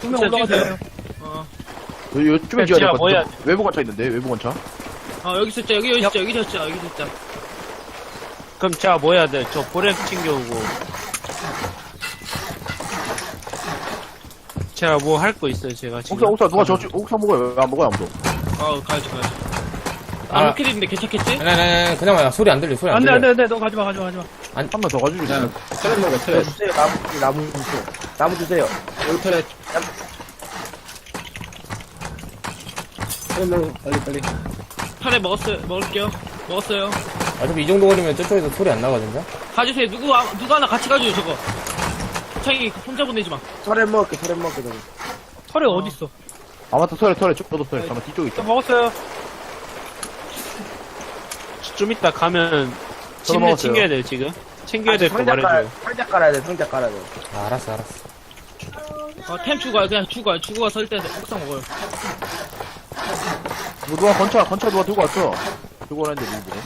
두명 올라가세요. 여기 요쯤에 야, 지어야 지하 될것 뭐야? 외부 관차 있는데, 외부 관차. 아, 여기 있었죠, 여기 있었죠, 여기 있었죠, 여기 있었죠. 그럼 제가 뭐 해야 돼? 저 보렘 챙겨오고. 제가 뭐 할 거 있어요, 제가 지금. 옥상, 옥상, 누가 저, 옥상 먹어요? 왜 안 먹어요, 아무도? 아, 가야지, 가야지. 아. 안 먹게 됐는데 괜찮겠지? 아니, 아니, 아니, 그냥 와. 소리 안 들려, 소리 안 안 돼, 들려. 안 돼, 안 돼, 너 가지마, 가지마, 가지마. 한명더 가지고 있어요. 트랩 먹어, 트랩. 주세요. 나무, 나무 주세요. 나무 주세요. 여기 트랩. 트랩 먹어, 빨리, 빨리. 카레 먹었어요, 먹을게요. 먹었어요. 어차피 이 정도 거리면 저쪽에서 소리 안 나거든요? 가주세요. 누구, 아, 누구 하나 같이 가줘요, 저거. 창이 혼자 보내지 마. 털에 먹을게, 털에 먹을게, 저기. 털에 어딨어? 아, 맞다, 털에, 털에, 저도 털에. 잠깐만, 뒤쪽에 있다. 먹었어요. 좀 이따 가면 침대 먹었어요. 챙겨야 돼요, 지금. 챙겨야 될 거 상자 깔아야, 말해줘요. 상자 깔아야 돼, 상자 깔아야 돼. 아, 알았어, 알았어. 어, 템 와요. 그냥 와요. 주고 와서 일단 옥상 먹어요. 뭐, 누가 건차, 건차 누가 들고 왔어? 들고 오라는데, 누구?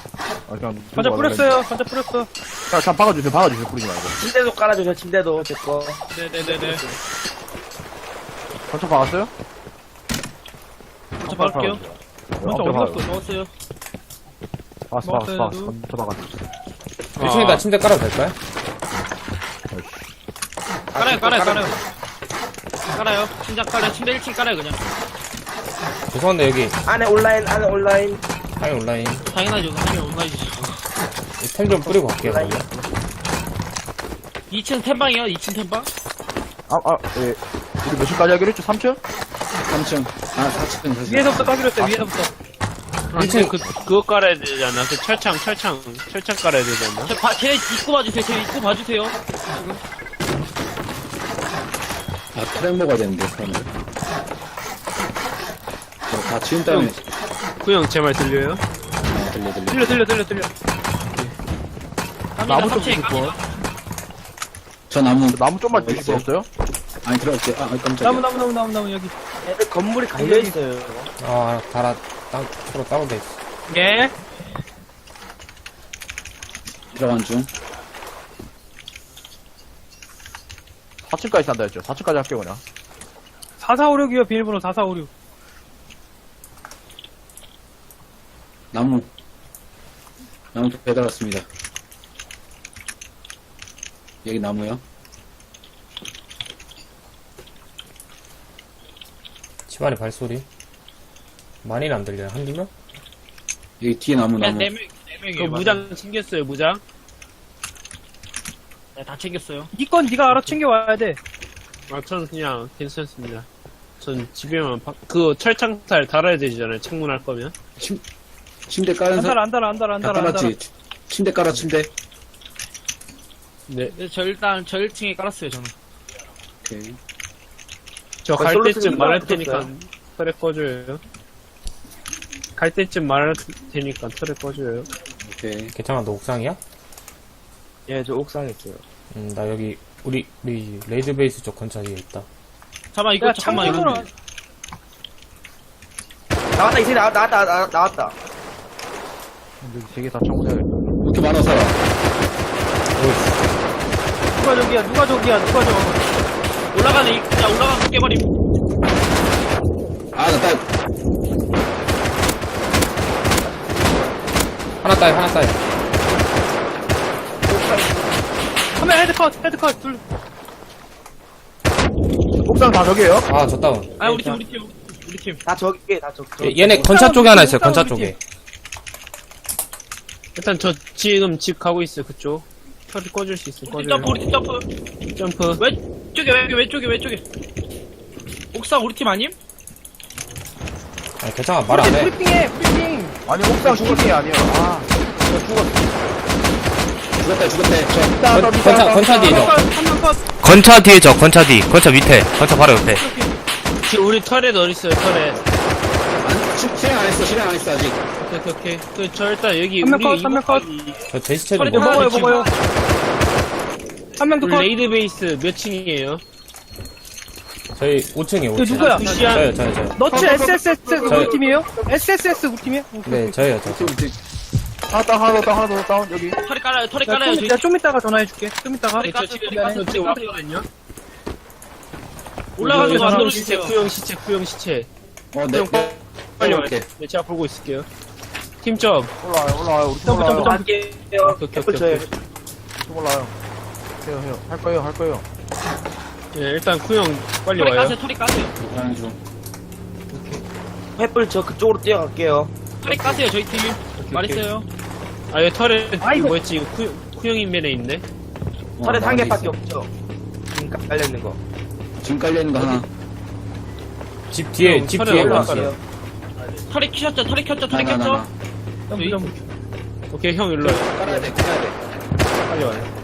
아, 그냥. 들고 관자 와라 뿌렸어요. 관자 뿌렸어. 자, 잠 박아주세요, 박아주세요, 뿌리지 말고. 침대도 깔아주세요, 침대도. 제 거. 네네네네. 건차 박았어요? 저 박을게요. 관자 어디 갔어? 먹었어요. 박았어, 박았어, 먹었어요, 박았어. 누? 건차 박았어. 1층에다 침대 깔아도 될까요? 깔아요, 깔아요, 깔아요. 깔아요. 침대 깔아요. 침대 1층 깔아요, 그냥. 죄송한데, 여기, 안에 온라인, 안에 온라인. 하이 온라인. 당연하죠. 당연히 온라인이지. 템좀 뿌리고 갈게요, 온라인. 그러면. 2층 템방이요? 2층 템방? 아, 아, 예. 우리 몇 시까지 하기로 했죠? 3층? 3층. 아, 4층, 4층. 위에서부터 까기로 했어요, 위에서부터. 근데 그, 그거 깔아야 되잖아. 그 철창, 철창, 철창 깔아야 되지 않나? 저, 바, 쟤 입구 봐주세요. 쟤 입구 봐주세요. 아, 먹어야 되는데, 그러면. 저, 다 치운 다음에. 구형 제 말 들려요? 아, 들려, 들려. 들려, 들려, 들려, 들려. 나무 좀 주실. 분? 저 나무. 나무 좀만 주실 수? 없어요? 아니, 들어갈게. 아, 깜짝이야. 나무, 나무, 나무, 나무, 나무, 여기. 애들 건물이 갈려있어요. 아, 달아, 땅, 서로 다운돼 있어. 예. 들어간 중. 4층까지 산다 했죠? 4층까지 할게요, 그냥. 4456이요, 비밀번호 4456. 나무. 나무 배달 왔습니다. 여기 나무요. 집안에 발소리. 많이는 안 들려요. 한두 명? 여기 뒤에 나무, 나무. 4명, 그 4명이에요. 무장 챙겼어요, 무장? 네, 다 챙겼어요. 니건 니가 알아 챙겨와야 돼. 아, 저는 그냥 괜찮습니다. 전 집에만, 박- 그 철창살 달아야 되잖아요, 창문 할 거면. 침대 깔은 안 사람. 달아, 안 달아, 안 달아, 안 다 달아, 안 달아. 깔았지? 침대 깔아, 침대. 네. 네, 저 일단 저 1층에 깔았어요, 저는. 오케이. 저그갈 솔루션이 때쯤 말할 테니까 털에 꺼줘요. 갈 때쯤 말할 테니까 털에 꺼줘요. 오케이. 괜찮아, 너 옥상이야? 예, 저 옥상에 있어요. 음, 나 여기, 우리, 우리, 레이드 베이스 쪽 건차 뒤에 있다. 잠깐만, 이거, 야, 잠깐만, 이거. 창문으로 나왔다, 이제 나, 나왔다, 나, 나왔다. 여기 세개 다 청구해야겠다. 이렇게 많아, 사람. 누가 저기야, 누가 저기야, 누가 저거. 올라가는, 이, 야, 올라가는 깨버림. 아, 나 딸. 하나 따위, 하나 따위. 화면 헤드컷, 헤드컷, 둘. 옥상 다 저기에요? 아, 저 다운. 아, 우리 팀, 우리 팀. 우리 팀. 다 저기, 다 저기. 얘- 얘네 건차 쪽에 하나 있어요, 건차 쪽에. 일단 저 지금 집 가고 있어요, 그쪽. 털이 꺼줄 수 있어요, 우리 팀 꺼줘요. 점프, 우리 팀 점프. 점프. 왼쪽에, 왼쪽에, 왼쪽에, 왼쪽에. 옥상 우리 팀 아님? 아니, 괜찮아, 말 안 해. 브리핑해, 브리핑. 아니, 옥상 팀이 아니에요. 아, 죽었다, 죽었대. 저, 일단, 건- 건차, 건차 뒤에 저. 한명 컷. 건차 뒤에 저 건차 뒤 건차 밑에 건차 바로 옆에 지- 우리 털에 어딨어요, 털에. 안, 시- 실행 안 했어, 실행 안 했어, 아직. 오케이, 오케이, 오케이. 그, 저 일단 여기, 한명 우리 컷, 한명 컷. 저 제시체 좀 털이 뭐. 좀 먹어요, 먹어요. 한 명 더 컷. 레이드 베이스 몇 층이에요? 저희 5층이에요, 그 5층. 누구야? 무시한, 저요, 저요, 저요. 너츠 SSS 저요. 우리 팀이에요? SSS 우리 팀이에요? 오케이. 네, 저예요, 저. 지금 이제 하나 다운, 하나 다운, 하나 더 다운, 여기. 털이 깔아요, 털이 야, 깔아요, 좀, 저희 야, 좀 이따가 전화해줄게. 좀 이따가. 네, 저 지금 가서 지금 왔거든요. 올라가는 거안 구형 시체. 구형 시체, 구형 시체. 어, 네. 빨리 와요. 네, 제가 보고 있을게요. 팀점. 올라와요, 올라와요, 우리 팀 점프, 점프, 올라와요. 점프. 오케이, 오케이, 오케이. 팀 올라와요. 해요, 해요. 할 거예요, 할 거예요. 네, 일단 구형 빨리 털이 와요. 까세요, 털이 까세요. 가는 중. 횃불 저 그쪽으로 뛰어갈게요. 털이 까세요, 저희 팀. 말했어요. 아, 얘 털에, 아이고. 뭐였지, 이거 구, 구형인면에 있네. 어, 털에 한 나가고 개밖에 있어. 없죠. 지금 깔려있는 거. 지금 깔려있는 거 하나. 집 뒤에, 집 뒤에 올라왔어요. 원수. 털이 키셨죠, 털이 켰죠, 나, 켰죠. 나. 점프, 점프. 오케이, 형 일로 와요. 깔아야 돼, 깔아야 돼. 빨리 와요.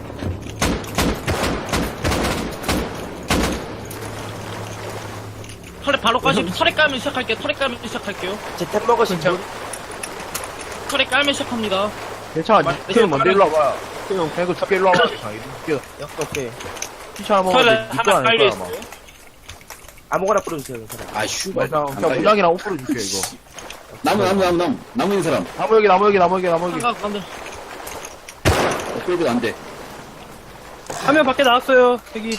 털이 바로 까시고, 털이 깔면 시작할게요, 털이 깔면 시작할게요. 제템 먹으신 분. 털이 깔면 시작합니다. 괜찮아, 말- 니팀 먼저 일로 와봐요. 구형. 그냥 이거 두개 일로 와봐. 아, 이거 뛰어. 오케이. 피차 털에 먹었는데, 니거 하나 아닐 거야, 아마. 깔려있어요. 아무거나 뿌려주세요, 괜찮아요. 아, 슈발. 그냥, 그냥 무장이랑 옷 뿌려줄게, 이거. 나무, 나무, 나무, 나무. 나무 있는 사람. 나무 여기, 나무 여기, 나무 여기, 나무 여기. 한가 어, 끌고 안 돼. 화면 밖에 나왔어요. 여기.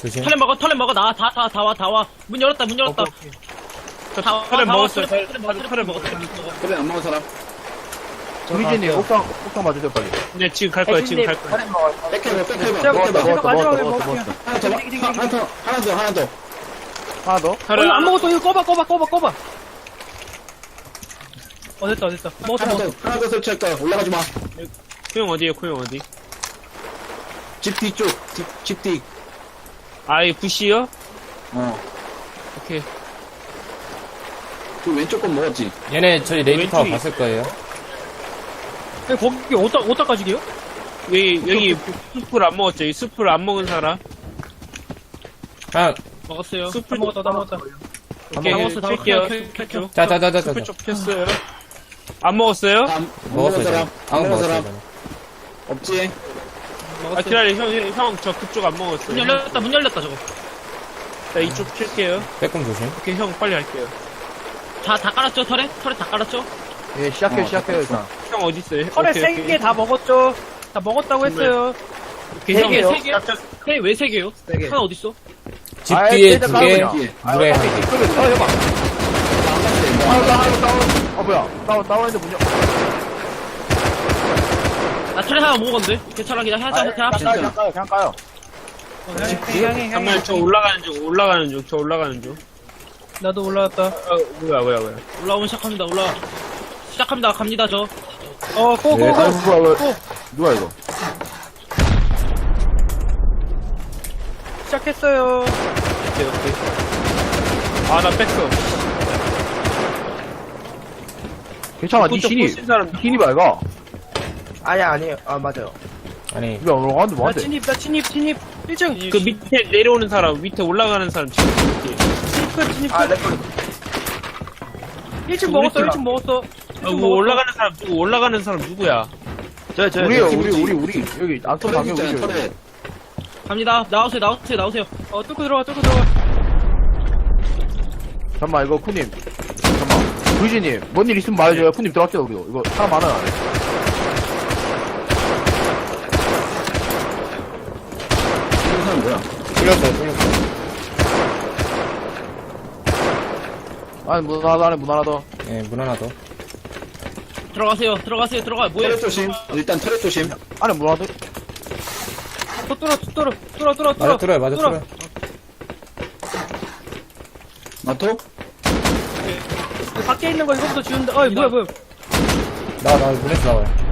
조심. 털에 먹어, 털에 먹어, 나와, 다, 다, 다 와, 다 와. 문 열었다, 문 열었다. 저다 와, 털에 다 와, 먹었어요. 털에 털에 먹어, 털에 먹어, 털에 먹어. 그래, 안 먹은 사람. 브리진님, 옥상, 옥상 맞으세요, 빨리. 네, 지금 갈 거야, 지금 갈 거야. 털에 먹어요. 백해봐, 백해봐, 먹었다. 먹었다, 먹었다, 먹을게요. 먹었다. 하나 더, 하- 하나 더, 하나 더, 하나 더. 하나 더? 어, 안 먹었어. 이거 꺼봐, 꺼봐, 꺼봐, 꺼봐. 어, 됐다, 됐다. 먹었어, 하나 먹었어. 더, 하나 더 설치할 거야. 올라가지 마. 구형 어디에요, 구형 어디? 집 뒤쪽, 집, 집 뒤. 아, 이 부시요? 어. 오케이. 그 왼쪽 건 먹었지. 얘네 저희 레이드 타워 왼쪽이- 갔을 거예요. 야, 거기 어디다, 어디다 가지게요? 여기, 여기 숲을 안 먹었죠? 이 숲을 안 먹은 사람? 아, 먹었어요. 숲을 다 먹었다, 다 먹었다. 오케이, 다 먹었어, 다 킬게요. 먹었어. 켜, 켜, 켜. 자, 자, 자, 자, 자. 숲을 쪽 폈어요. 안 먹었어요? 안, 먹었어요. 저는. 안 먹은 먹었어요, 사람. 저는. 없지? 아, 기다려, 형, 형, 형, 저 그쪽 안문 먹었어요. 열렸다, 문 열렸다, 저거. 자, 이쪽 킬게요. 빼꼼 조심. 오케이, 형, 빨리 할게요. 다, 다 깔았죠, 털에? 털에 다 깔았죠? 예, 시작해요, 어, 시작해요, 일단. 형, 어딨어요? 털에 오케이, 세 오케이. 개다 먹었죠? 다 먹었다고 했어요. 오케이, 세 형, 개, 형. 세 개? 세, 왜 세 개요? 세 개. 하나 어딨어? 집 아이, 뒤에 두 개. 뒤에. 물에. 그러면, 어, 해봐. 하나 더, 하나 더, 다운. 어, 뭐야. 다운, 다운했는데 문 열. 나 털에 하나 먹었는데? 괜찮아, 그냥 그냥 그냥 합시다. 까요, 그냥 까요, 그냥 까요. 어, 향해. 잠깐만, 저 올라가는 중, 올라가는 중, 저 올라가는 중. 나도 올라왔다. 어, 뭐야, 뭐야, 뭐야. 올라오면 시작합니다, 올라. 시작합니다, 갑니다, 저. 어, 고, 고, 네, 고. 아, 뭐야, 이거. 누가 이거? 시작했어요. 오케이, 오케이. 아, 나 뺐어. 괜찮아, 니 그쪽 신입. 보신 사람, 니 신입 아이가? 아 니야, 아니에요. 아, 맞아요. 아니, 이게 올라가는데 나 뭐한테? 진입, 나 진입, 진입. 1층. 그 밑에 내려오는 사람, 밑에 올라가는 사람 지금 이렇게. 진입 끝, 진입 아, 끝. 렉걸. 1층 먹었어, 1층 먹었어. 아, 뭐 올라가는 사람 누구? 올라가는 사람 누구야? 저요, 저요. 우리요. 우리, 우리, 우리. 여기, 안쪽 털에 방에 있잖아, 우리. 털에. 갑니다. 나오세요, 나오세요, 나오세요. 어, 뚫고 들어가, 뚫고 들어가. 잠깐만, 이거, 쿠님. 잠깐만. 브리지님, 뭔 일 있으면 말해줘요. 쿠님 들어왔죠, 우리도. 이거, 사람 많아요. 안에. 이런 사람 뭐야? 뚫렸어요, 뚫렸어요. 아니, 문 하나 더, 안에 문 하나 더. 예, 문 하나 더. 들어가세요, 들어가세요, 들어가. 뭐해? 털에 조심. 일단 털에 조심. 안에 문 하나 더. 또 뚫어, 뚫어, 뚫어, 뚫어, 맞아, 뚫어. 뚫어요, 맞아, 뚫어. 뚫어요. 마토? 밖에 있는 거 이거부터 지운다. 어이, 뭐야, 뭐야. 나와, 문에서 나와요.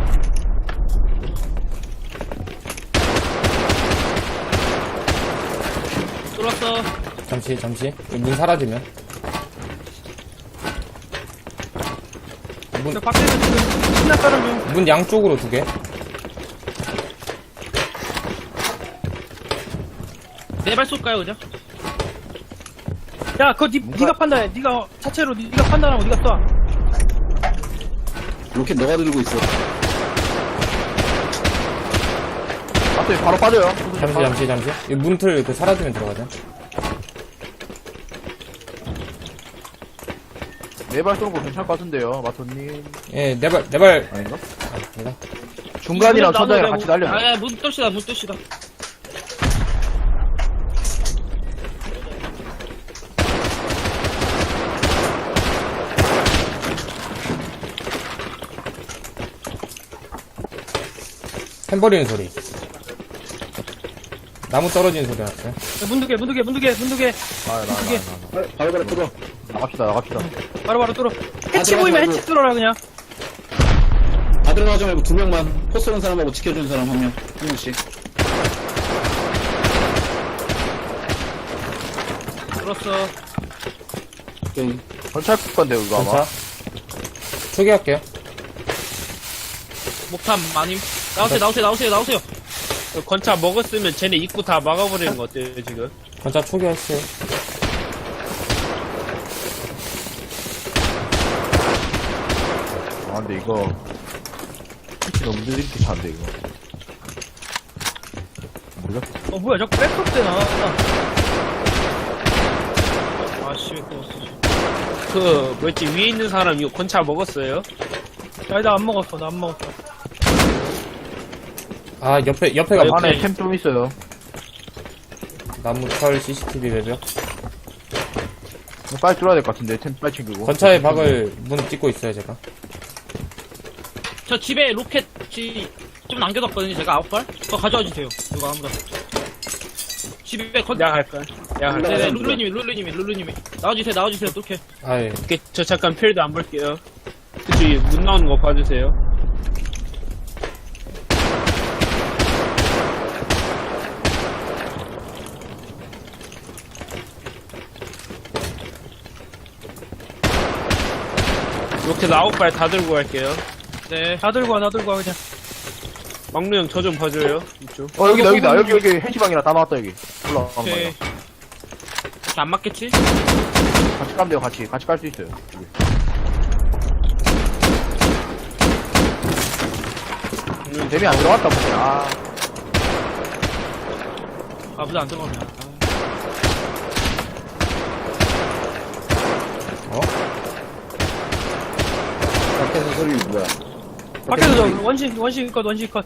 뚫었어. 잠시, 잠시. 이문 사라지면. 저 밖에서 지금 신나가는 중. 문 양쪽으로 두 개. 네발 쏠까요, 그냥? 야, 그거 니, 니가 판단해. 니가 자체로 니, 가 판단하고 니가 쏴. 로켓 너가 들고 있어. 앞에 바로 빠져요. 잠시, 잠시, 잠시. 이 문틀 그 사라지면 들어가자. 네발 쏘는 거 괜찮을 것 같은데요, 마토님. 예, 네발, 네발. 아닌가? 아닙니다. 중간이랑 천장이랑 같이 뭐- 날려. 아, 야, 문 뚫시다, 문 뚫시다. 템 버리는 소리. 나무 떨어지는 소리 났어요. 문두개, 문두개, 문두개, 문두개. 아, 나, 나, 나, 나. 바로 바로 뚫어. 나갑시다, 나갑시다. 바로바로 뚫어. 해치 보이면. 해치 뚫어라, 그냥. 다 들어가지 말고 두 명만 포 쏘는 사람하고 지켜주는 사람 한 명. 한 명씩. 들었어. 오케이. 건찰 건데, 이거 아마. 전차. 초기할게요. 목탐 많이. 나오세요, 나오세요, 나오세요, 나오세요. 그 건차 먹었으면 쟤네 입구 다 막아버리는 거 어때요, 지금? 전차 초기했어요. 아, 근데 이거. 피치 너무 느리게 차는데, 이거. 모르겠어. 어, 뭐야, 자꾸 백업 되나. 아씨, 왜 끊었어. 그, 뭐였지, 위에 있는 사람 이거 건차 먹었어요? 야, 나안 먹었어, 나 안 먹었어. 아, 옆에, 옆에가 아, 옆에. 안에 템 좀 있어요. 나무 철 CCTV 외벽. 빨리 뚫어야 될 것 같은데, 템 빨리 챙기고. 건차의 박을 문 찍고 있어요, 제가. 저 집에 로켓이 좀 남겨뒀거든요, 제가 아홉 발? 그거 가져와 주세요. 이거 아무나. 집에 건, 야, 할까? 야, 할까? 네네, 룰루님이, 룰루님이, 룰루님이. 나와주세요, 나와주세요, 뚫게. 아, 예. 오케이, 저 잠깐 필드 안 볼게요. 그치, 문 나오는 거 봐주세요. 이렇게 아홉 발 다 들고 갈게요. 네. 다 들고 와, 다 들고 와, 그냥. 막루 형 저 좀 봐줘요. 이쪽. 어, 여기다, 여기다. 여기, 여기, hen시방이랑 다 나왔다, 여기. 올라가는 오케이. 이렇게 안 맞겠지? 같이 가면 돼요, 같이. 같이 갈수 있어요. 여기. 음, 뱀이 안 들어갔다, 보네. 아, 아, 무대 안 들어가네. 아. 밖에서 소리 뭐야? 밖에서 저 원신, 원신 컷, 원신 컷.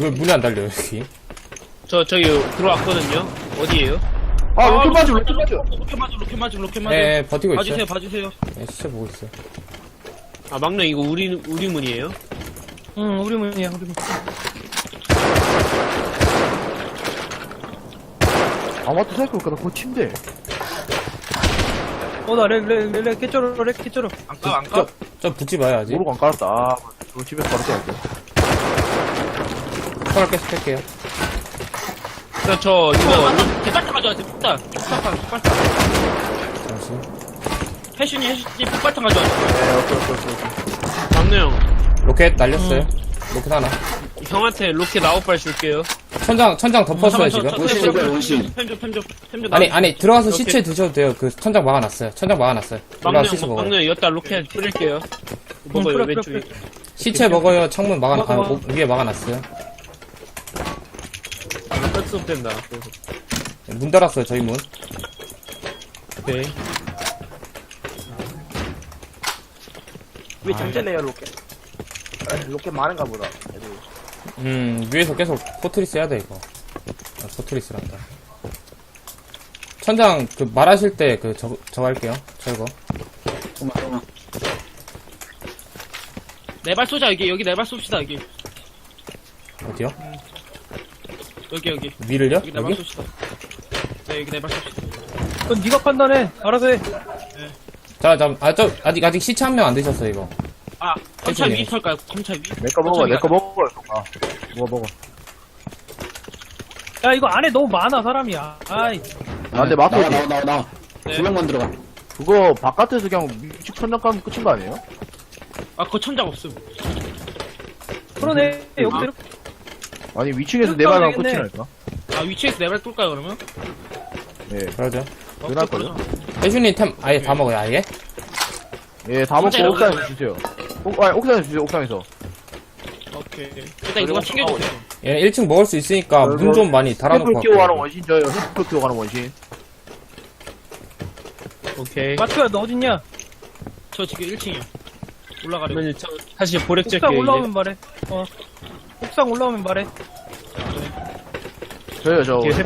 왜 문이 안 달려요, 여기? 저, 저기 들어왔거든요. 어디에요? 아, 로켓 맞아, 로켓 맞아. 로켓 맞아, 로켓 맞아, 로켓 맞아. 예, 예, 버티고 있어요. 봐주세요, 봐주세요. 예, 시체 보고 있어요. 아, 형 이거 우리, 우리 문이에요? 응, 우리 문이야, 우리 문. 아, 맞다, 생각해보니까 나 그거 침대. 어, 나 렉, 렉, 렉, 렉, 개쩔어, 렉, 개쩔어. 안 까, 안 까? 저 붙지 마요, 아직. 모르고 안 깔았다. 아, 그거 집에서 바로 떼야 돼. 철 계속 뺄게요. 저, 저, 이거, 개빨타 가져와세요, 폭탄. 폭탄, 폭탄. 잠시. 해신이, 해신이 폭발탄 가져와세요. 네, 오케이, 오케이, 오케이. 오케이. 형. 로켓 날렸어요. 로켓 하나. 형한테 로켓 아홉 발 줄게요. 천장, 천장 덮었어요, 지금. 뭐야, 원신. 펜좀, 펜좀, 펜좀. 아니, 아니, 들어가서 오케이. 시체 드셔도 돼요. 그 천장 막아놨어요. 천장 막아놨어요. 막내 올라가서 시체 형, 먹어요. 막내 형, 여기다 로켓 뿌릴게요. 먹어요, 뿌려, 왼쪽에. 뿌려. 시체 먹어요. 창문 막아놨, 아, 먹어. 오- 위에 막아놨어요. 백스업 된다. 문 닫았어요, 저희 문. 오케이. 왜 정제네요, 로켓? 로켓 많은가 보다. 음, 위에서 계속 포트리스 해야 돼, 이거. 아, 포트리스란다. 천장, 그, 말하실 때, 그, 저, 저거 할게요. 철거. 잠깐만, 잠깐만. 네발 쏘자, 여기, 여기 네발 쏩시다, 여기. 어디요? 여기, 여기. 위를요? 여기 네발 여기? 쏩시다. 네, 여기 네발 쏩시다. 그건 네가 판단해. 알아서 해. 자, 자, 아, 저, 아직, 아직 시체 한 명안 드셨어요, 이거. 아, 검차 해주네. 위 털까요? 검차 위? 내 거 먹어, 내 거 먹어. 아, 먹어, 먹어. 야, 이거 안에 너무 많아, 사람이야. 아이. 아, 근데 나와, 마토지. 나와, 나와, 나와. 네. 두 명만 들어가. 그거 바깥에서 그냥 위축 천장 까면 끝인 거 아니에요? 아, 그거 천장 없음. 그러네. 여기서 이렇게. 아니, 위층에서 그렇게 네 발만 하면 끝이라니까. 아, 위치에서 네발 뚫까요, 그러면? 네. 그러죠. 그날 걸요? 혜준이 템, 아예 다 먹어요, 아예? 예, 다 먹고 진짜요? 옥상에서 주세요. 옥, 아니, 옥상에서 주세요, 옥상에서. 오케이. 일단 누가 챙겨주세요. 얘는 1층 먹을 수 있으니까 그리고 문좀 많이 달아놓고 햇불 끼고 가는 갈게요. 원신 저요. 햇불 끼고 가는 원신. 오케이. 마트야, 너 어딨냐? 저 지금 1층이요. 올라가려고. 그러면 저 다시 보렉 옥상 올라오면 말해. 어. 옥상 올라오면 말해. 저요 저 이제.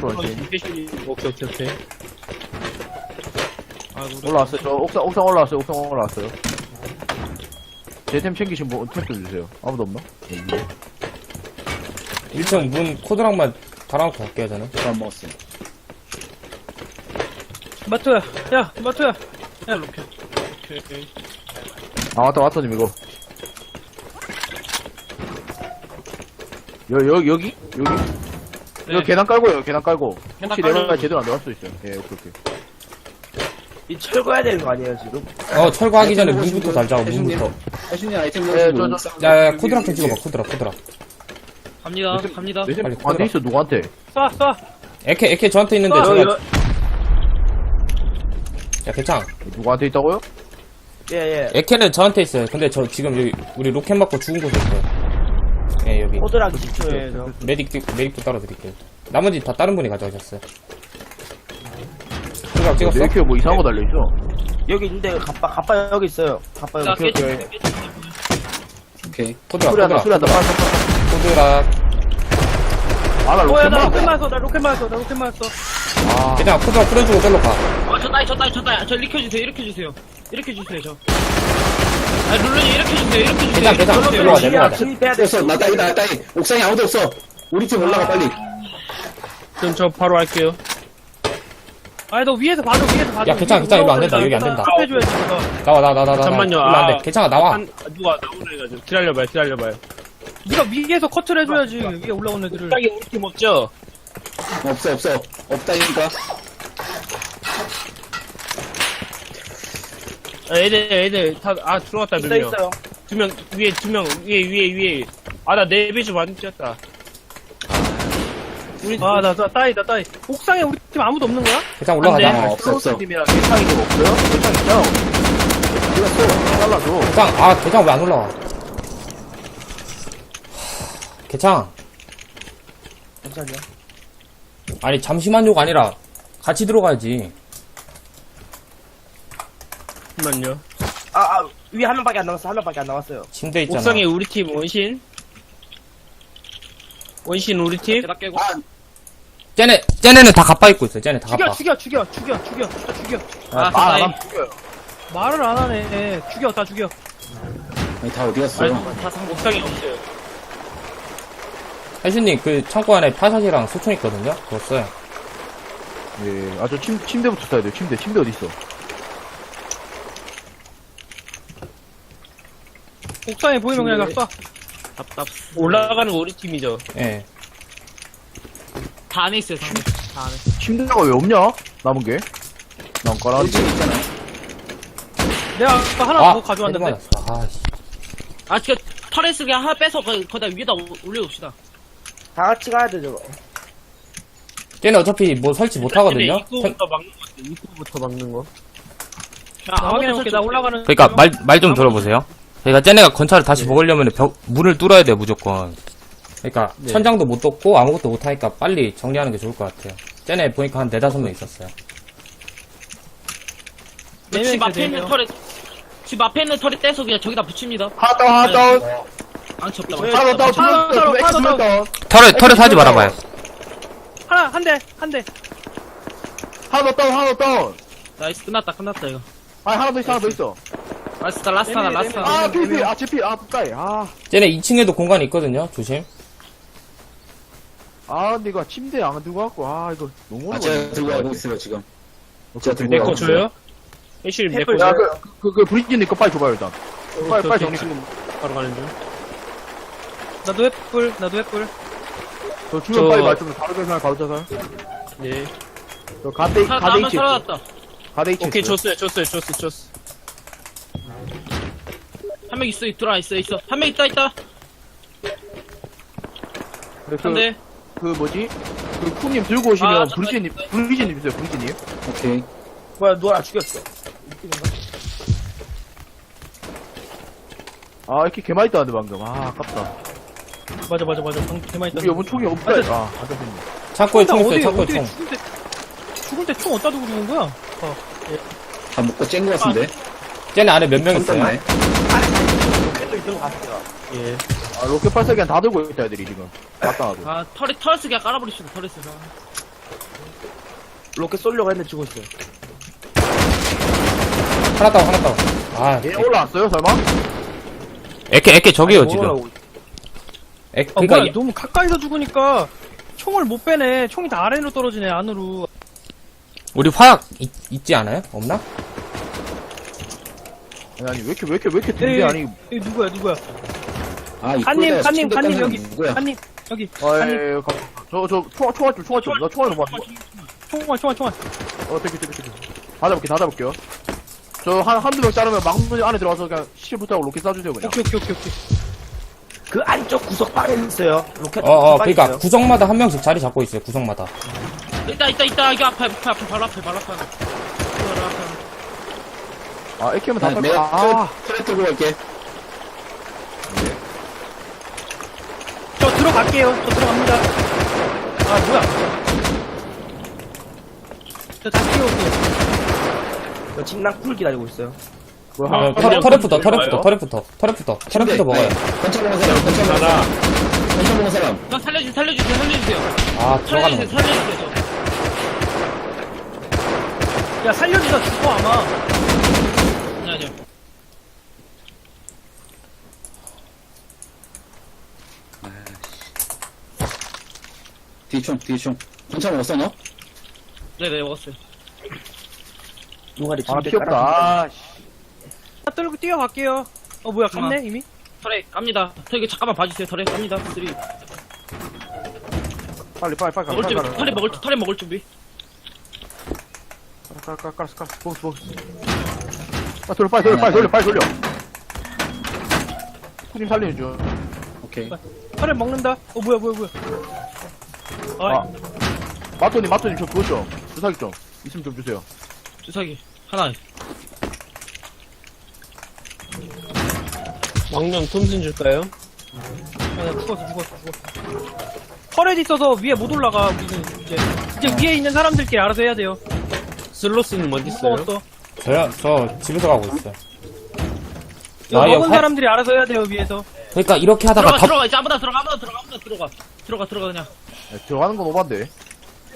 이제. 오케이 오케이 오케이. 아이고, 올라왔어요 저 옥상 옥상 올라왔어요 옥상 올라왔어요 제템 챙기신 분템 좀 주세요 아무도 없나? 네, 위에. 1층 문 코드랑만 달아놓고 갈게요, 저는. 저안 먹었어. 마토야. 야, 마토야. 야, 로켓. 오케이, 오케이. 아 왔다 왔다 님 이거 여, 여, 여기? 여기? 네. 이거 계단 깔고요 계단 깔고 계단 혹시 깔고. 내가 제대로 안 들어갈 수도 있어요 예 오케이 오케이 이 철거해야 되는 거 아니에요, 지금? 어, 철거하기 전에 문부터 달자고, 분, 문부터. 혜신님 아이템 예, 먹으시고 저, 저, 야, 야, 코드랑 좀 찍어봐, 코드랑, 코드랑. 갑니다, 갑니다. 내템 빨리 누구한테 있어 누구한테? 쏴, 쏴. 에케, 에케 저한테 있는데, 어, 제가. 야, 괜찮아. 누구한테 있다고요? 예, 예. 에케는 저한테 있어요. 근데 저 지금 여기, 우리 로켓 맞고 죽은 곳에 있어요. 예, 여기. 호드랑 기초에, 저. 메딕, 메딕도 따로 드릴게요. 나머지 다 다른 분이 가져가셨어요. 코드랑 찍었어? 내 키에 뭐 이상한 거 달려있어 여기 있는데, 가빠, 가빠 여기 있어요. 가빠 자, 여기. 깨지, 오케이, 깨지. 오케이. 코드랑, 수리한다 코드랑. 수리한다 빨리 빨리 코드랑. 아나 어, 야, 나 로켓 맞았어. 나 로켓 맞았어. 나 로켓 맞았어. 아 그냥 코드랑 풀어주고 절로 가. 아, 저 따위, 저 따위, 저 따위. 저 이렇게 주세요, 이렇게 주세요. 이렇게 주세요, 저. 아, 룰루님 이렇게 주세요, 이렇게 주세요. 괜찮아, 괜찮아. 이렇게 일로 와, 주세요. 내려가자. 진입해야 돼. 없어, 나 따위, 나 따위. 옥상에 아무도 없어. 우리 팀 올라가, 빨리. 그럼 저 바로 할게요. 아니, 너 위에서 봐줘, 위에서 봐줘. 야, 괜찮아, 괜찮아. 이거 안 된다, 여기 안 된다. 해줘야지, 이거. 나와, 나, 나, 나, 나. 잠깐만요. 일로 안 돼. 아. 괜찮아, 나와. 한, 누가 나오래 해가지고. 기다려봐요, 기다려봐요. 네가 위에서 커트를 해줘야지, 위에 올라온 애들을. 짝이 우리 팀 없죠? 없어, 없어. 없다니까. 아, 애들, 애들, 다, 아, 들어왔다, 있어, 몇 명. 있어요. 두 명, 위에, 두 명, 위에, 위에, 위에. 아, 나 네비 좀 많이 뛰었다. 우리, 아, 나, 나, 따이, 나, 따이. 옥상에 우리 팀 아무도 없는 거야? 괜찮아, 올라가자. 어, 없어, 없어. 개창이 좀 없어요? 개창 있잖아 몰랐어 잘라줘 개창, 아, 개창 왜안 올라와? 개창. 괜찮냐? 아니, 잠시만요가 아니라, 같이 들어가야지. 잠깐만요. 아, 아, 위에 한 명밖에 안 남았어. 한 명밖에 안 남았어요. 침대 있잖아. 옥상에 우리 팀 원신. 원신 우리 팀. 계단 깨고. 쟤네, 쟤네는 다 가빠 입고 있어. 쟤네 다 죽여, 가빠. 죽여, 죽여, 죽여, 죽여, 다 죽여. 아, 말안 따위. 하면 죽여요 말을 안 하네. 죽여, 다 죽여. 아니, 다 어디 갔어? 다 상, 옥상에 없어요. 혜신님, 그 창고 안에 파샷이랑 소총 있거든요? 그거 써요. 예 아 저 침대부터 써야 돼요 침대 침대 어디 있어 옥상에 보이면 그냥 가 쏴. 답답. 올라가는 거 우리 팀이죠. 예. 다 안에 있어요, 다 안에. 다 안에. 침대가 왜 없냐? 남은 게? 난 우리 팀 있잖아. 내가 아까 하나 아, 더 가져왔는데. 아, 씨. 아, 지금 터레스 그냥 하나 빼서 거, 거기다 위에다 올- 올려놓읍시다. 다 같이 가야 돼, 저거. 쟤네 어차피 뭐 설치 못 하거든요? 근데 입구부터 막는 거 같아. 입구부터 막는 거. 야, 나 확인해볼게. 나 올라가는. 그러니까 말 말 좀 들어보세요. 그러니까 쟤네가 건차를 다시 먹으려면 벽 문을 뚫어야 돼 무조건. 그러니까 천장도 못 떴고 아무것도 못 하니까 빨리 정리하는 게 좋을 것 같아요. 쟤네 보니까 한 네다섯 명 있었어요. 네 집명 앞에 있어요, 있는 네 털에, 집 앞에 있는 털에 떼서 그냥 저기다 붙입니다. 하나 다운 하나 다운 망치 없다, 하나 다운 하나 다운, 하나 다운. 두명 다운 털에 털에 사지 말아봐요. 하나, 한 대, 한 대. 하나 더 다운 하나 더 다운 나이스, 끝났다, 끝났다, 이거. 아 하나 더 있어 하나 더 있어 라스트, 라스트 하나, 라스트 하나. 아 필필 아 제필 아 북가이 아 쟤네 2층에도 공간이 있거든요. 조심. 아, 근데 이거 침대 안 들고 갖고, 아, 이거 너무 아, 제가. 들고 가고 있어요, 지금. 오케이, 제가. 들고 내 가고 거 있어요. 줘요? 애쉬 내거 야, 줘요? 그, 그, 그, 브리지님 거 빨리 줘봐요, 일단. 빨리, 빨리 정리 좀. 바로 가는 중. 나도 횃불, 나도 횃불. 저 주면 저- 빨리 말씀, 바로 자살, 바로 자살. 네. 저 가데, 하나 가데 다음에 이치. 살아났다. 가데 이치. 오케이, 줬어요, 줬어요, 줬어, 줬어. 한 명 있어, 있더라, 있어, 있어. 한 명 있다, 있다. 그, 한 대. 그 뭐지? 그 쿵님 들고 오시면 아, 브리지님, 브리지님 있어요, 브리지님. 오케이. 뭐야, 누가 나 죽였어. 아, 이렇게 개많이 있다는데, 방금. 아, 아깝다. 맞아, 맞아, 맞아. 방 개만 있다. 우리 여분 총이 없다. 맞아. 아, 아깝네. 창고에 총 있어요. 창고에 총. 죽을 때, 죽을 때 총 어디다 두고 죽은 거야? 다 먹고 쨍거 같은데? 쟤네 안에 몇 명 있어요? 있는 거 같아요. 예. 아, 로켓 발사기는 다 들고 있다, 애들이 지금. 마땅하고. 아 터렛 터렛 그냥 깔아버리시고 터렛에서 로켓 쏠려고 했는데 죽었어요. 하나 다운, 하나 다운. 아, 얘 올라왔어요, 설마? 에케, 에케 저기요, 지금. 에, 아, 그니까, 뭐야, 너무 가까이서 죽으니까 총을 못 빼네. 총이 다 아래로 떨어지네, 안으로. 우리 화약, 있, 있지 않아요? 없나? 아니, 아니, 왜 이렇게, 왜 이렇게, 왜 이렇게 예, 등대 아니. 여기 누구야, 누구야? 아, 이 한님, 꼴대에서 한님, 침대 한님, 깐 사람 여기. 누구야? 한님, 여기. 아, 한님, 예, 예, 가, 저, 저, 총알, 총알 좀, 총알 좀. 나 총알 너무 안 총알, 총알, 총알. 어, 땡큐, 땡큐, 땡큐. 다 잡을게, 다 잡을게요. 저, 한, 한두 명 자르면 막문 안에 들어와서 그냥 실부터 하고 로켓 쏴주세요, 그냥. 오케이, 오케이, 오케이, 오케이. 그 안쪽 구석 방에 있어요. 로켓 어, 어, 방에 그니까, 있어요. 구석마다 한 명씩 자리 잡고 있어요, 구석마다. 있다 있다 있다 여기 앞에 앞에 앞에 바로 앞에 바로 앞에. 바로 앞에. 아, AK면 다 네, 뺄 내가 아, 트레, 트레 들고 갈게. 저 들어 갈게요. 저 들어갑니다. 아, 뭐야. 저 다시 끼워올게요. 저 침낭 풀 기다리고 있어요. 뭐, 어, 한, 터, 터렛부터, 터렛부터, 터렛부터, 터렛부터, 터렛부터 먹어요. 건차 먹은 사람, 건차 먹은 사람. 건차 먹은 사람. 저 살려주세요 살려주세요 살려주세요 아, 들어가는 살려주세요 거. 살려주세요 야, 살려주다 죽어, 아마. 아니 아니요 뒤총, 뒤총. 건차 먹었어, 너? 네네 먹었어요 누가리 아, 침대 귀엽다. 깔아. 아, 씨. 아, 떨고 뛰어갈게요. 어, 뭐야, 갔네, 이미? 터렛 깝니다 저 이거 잠깐만 봐주세요 터렛 깝니다 쓰리 빨리, 빨리, 빨리, 먹을 빨리, 준비 빨리, 터렛 먹을 터렛 먹을 준비 깔, 깔, 깔, 깔, 보스, 보스. 아, 돌려, 빨리, 돌려, 빨리, 돌려, 빨리, 돌려. 살리는 중. 오케이. 털에 먹는다. 어, 뭐야, 뭐야, 뭐야. 아, 아, 마토님, 마토님, 저 그거 좀. 주사기 좀. 있으면 좀 주세요. 주사기 하나 왕령 톰슨 줄까요? 아, 나 죽었어, 죽었어, 죽었어. 털에 있어서 위에 못 올라가, 우리는 이제. 이제 위에 있는 사람들끼리 알아서 해야 돼요. 슬로스는 어디 못 있어요? 저요, 저 집에서 가고 있어요. 이거 아, 이거 먹은 화- 사람들이 알아서 해야 돼요, 위에서. 그러니까 이렇게 하다가 들어가 다, 들어가 이제 아무나 들어가 아무나 들어가 아무나 들어가 들어가 들어가 그냥 네, 들어가는 건 오반데.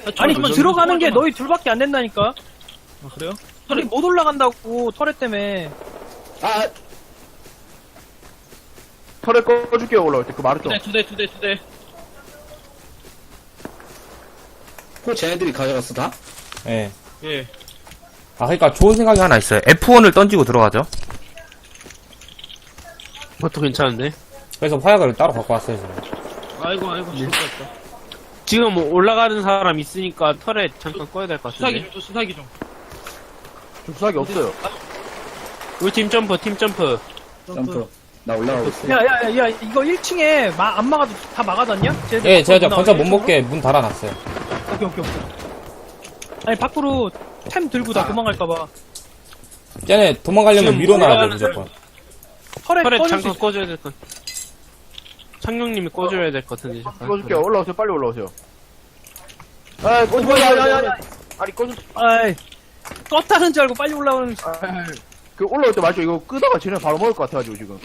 아니, 잠깐만, 들어가는 게. 너희 둘밖에 안 된다니까. 아, 그래요? 우리 못 올라간다고, 털에 때문에. 아, 털에 꺼줄게요, 올라올 때. 그 말을 좀. 두대두대두대두대 그 쟤네들이 가져갔어, 다? 예. 예 아, 그러니까 좋은 생각이 하나 있어요. F1을 던지고 들어가죠. 그것도 괜찮은데? 그래서 화약을 따로 갖고 왔어요, 지금. 아이고 아이고 죽을 것 같다 지금 뭐 올라가는 사람 있으니까 털에 잠깐 꺼야 될 것 수사기 같은데? 좀 줘, 수사기 좀저 주사기 없어요. 우리 팀 점프, 팀 점프. 점프. 나 올라가고 있어. 야, 야, 야, 야, 이거 1층에 마, 안 막아도 다 막아놨냐? 쟤들 예, 제가 저 건차 못 먹게 문 달아놨어요. 오케이, 오케이, 오케이. 아니, 밖으로 템 들고 다 도망갈까봐. 쟤네 도망가려면 지금 위로 나야 돼, 올라가는 무조건. 털에 털에 꺼질 수 잠깐 있어. 꺼줘야 될 것. 창룡님이 꺼줘야 될 것 같은데, 잠깐. 꺼줄게요. 올라오세요. 빨리 올라오세요. 아, 꺼줘, 뭐야, 야, 야, 야. 아니, 꺼줘. 아이, 껐다는 줄 알고 빨리 올라오는. 그 올라올 때 말죠. 이거 끄다가 쟤네 바로 먹을 것 같아가지고, 지금.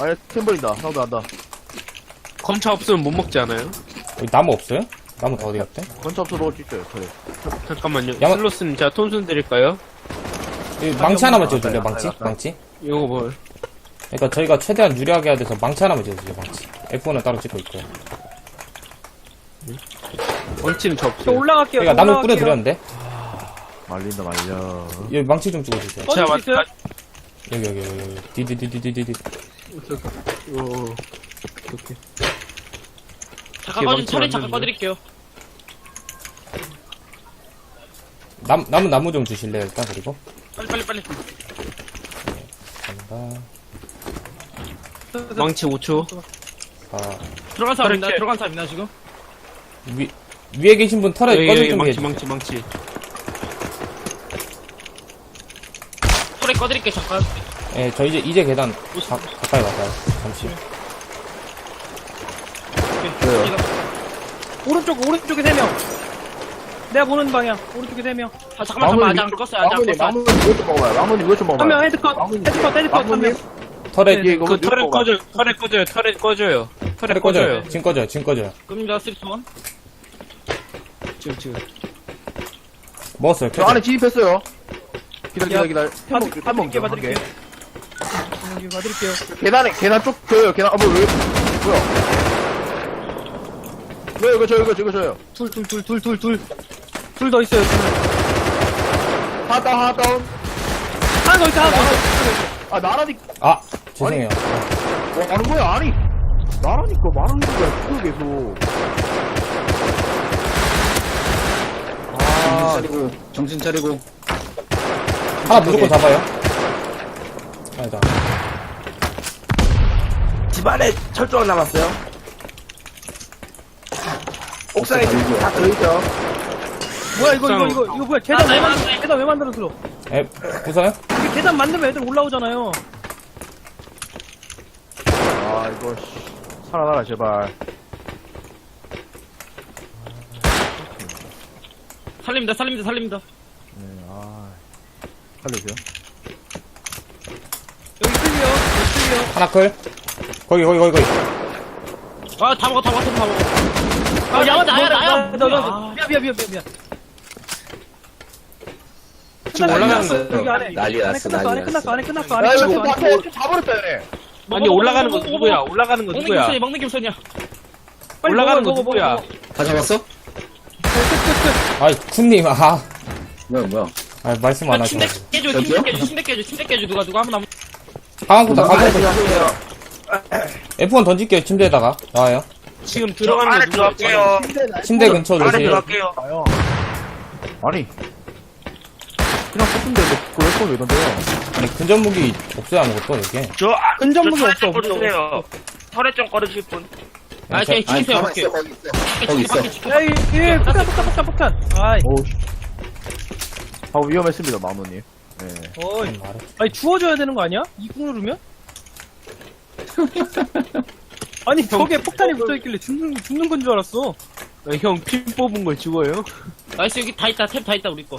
아예 템 버린다. 상도 한다. 건차 없으면 못 먹지 않아요? 여기 나무 없어요? 나무 다 어디 갔대? 건차 없어 먹을 수 있어요, 털에. 잠깐만요. 야마- 슬로스는 제가 톰슨 드릴까요? 여기 망치 하나만 지어줄래요, 망치? 망치? 이거 뭘? 그러니까 저희가 최대한 유리하게 해야 돼서 망치 하나만 지어주세요, 망치. F1은 따로 찍고 있고요. 원치는 저 저 없어요. 올라갈게요. 그러니까 저 나무. 뿌려드렸는데? 말린다, 말려. 여기 망치 좀 찍어주세요. 꺼질 수 있어요? 여기, 여기, 여기, 여기. 디디디디디디. 오. 잠깐 이게 꺼 망치 터렛 잠깐 맞는데? 꺼드릴게요 남, 남은 나무 좀 주실래요, 일단, 그리고? 빨리 빨리 빨리 간다. 망치 5초. 아, 들어간 사람 있나 들어간 사람 있나 지금 위, 위에 계신 분 털에 여기, 꺼질 여기 준비 망치, 해주세요. 망치, 망치. 터렛 꺼드릴게 잠깐 예, 저 이제, 이제 계단 가, 가까이 가봐요. 잠시. 왜요? 오른쪽, 오른쪽에 3명. 내가 보는 방향. 오른쪽에 세 명. 아, 잠깐만, 잠깐만. 아직 안 껐어요, 아직 안 마무님, 껐어요. 마무님 이것 좀 먹어봐요. 마무님 이것 좀한명 먹어봐요. 헤드컷. 마무님, 헤드컷, 헤드컷. 한 마무님, 명. 터렛, 예, 이거 그 이거 털에 먹어봐. 꺼져요. 털에 꺼져요. 털에 꺼져요. 털에 터렛 꺼져요. 꺼져요. 지금 꺼져요. 지금 꺼져요. 끔니다, 3, 2, 1. 지금 지금. 먹었어요. 저 켜져. 안에 진입했어요. 기다려, 기다려, 기다려. 받을- 햄먹, 받을게요, 햄먹, 받을게요. 여기 봐드릴게요. 계단에, 계단 쪽, 저요, 계단, 아, 뭐, 왜, 뭐야. 왜, 이거, 저, 이거, 저, 이거, 저요. 둘, 둘, 둘, 둘, 둘, 둘. 둘 더 있어요. 하나 다운, 하나 다운. 하나 더 있어, 하나 더 있어. 아, 나라니, 아, 죄송해요. 뭐 하는 거야? 아니, 나라니까 말하는 거야, 그거 계속. 정신 아, 차리고, 정신 차리고. 하나 무조건 잡아요. 아니다. 집안에 철조망 남았어요. 옥상에 달리고. 다 들어있죠. 뭐야, 이거, 이거, 이거, 이거 뭐야. 계단 왜 만들어? 계단 왜 만들었어? 에, 부숴요? 이게 계단 만들면 애들 올라오잖아요. 아, 이거, 씨. 살아나라, 제발. 살립니다, 살립니다, 살립니다. 네, 아. 살려주세요. 여기 클리어. 여기. 하나 클. 거기, 거기, 거기, 거기. 아, 다 먹어, 다 먹어, 다 먹어. 아, 야, 야, 나야, 나야. 나, 나, 나, 아. 미안, 미안, 미안, 미안, 미안. 지금 끝났어, 올라가는 끝났어, 거예요. 여기 안에. 난리 안에 났어, 끝났어, 안에 난리 끝났어, 안에 끝났어, 안에 야, 이거 끝났어, 또 안에 앞에 다 버렸다, 얘네. 아니 올라가는 거 누구야? 올라가는 거 먹는 게 누구야? 먹는 게 우선이야. 빨리 올라가는 먹어, 거 먹어, 누구야? 먹어, 먹어. 다 잡았어? 아이, 쿤님, 아. 뭐야, 뭐야. 아, 말씀 안. 침대 깨줘, 침대 여기요? 깨줘, 침대 깨줘, 침대 깨줘. 누가, 누가. 강한국도 안에 가서 들어가세요. F1 던질게요, 침대에다가. 나와요. 지금 들어가는 거 누구야? 침대 근처 안에 조심. 들어갈게요. 아니. 그냥 뽑는데, 뭐, 그걸 왜 이런데요? 아니, 근접 무기 없어요, 아무것도, 여기. 저, 근접무기 저 없어, 좀 꺼주세요. 털에 좀 꺼주실 분. 아, 쟤 아니, 지키세요, 가만 밖에. 있어, 거기 있어. 거기 있어. 밖에 지켜. 야, 이, 이, 폭탄, 폭탄, 폭탄, 폭탄. 아이, 오우, 씨. 아, 위험했습니다, 마무님. 네. 어이. 아니, 주워줘야 되는 거 아니야? 이꾹 누르면? 아니, 벽에 폭탄이 붙어있길래 죽는, 죽는 건 줄 알았어. 형 핀 뽑은 걸 죽어요? 나이스, 여기 다 있다, 탭 다 있다, 우리 거.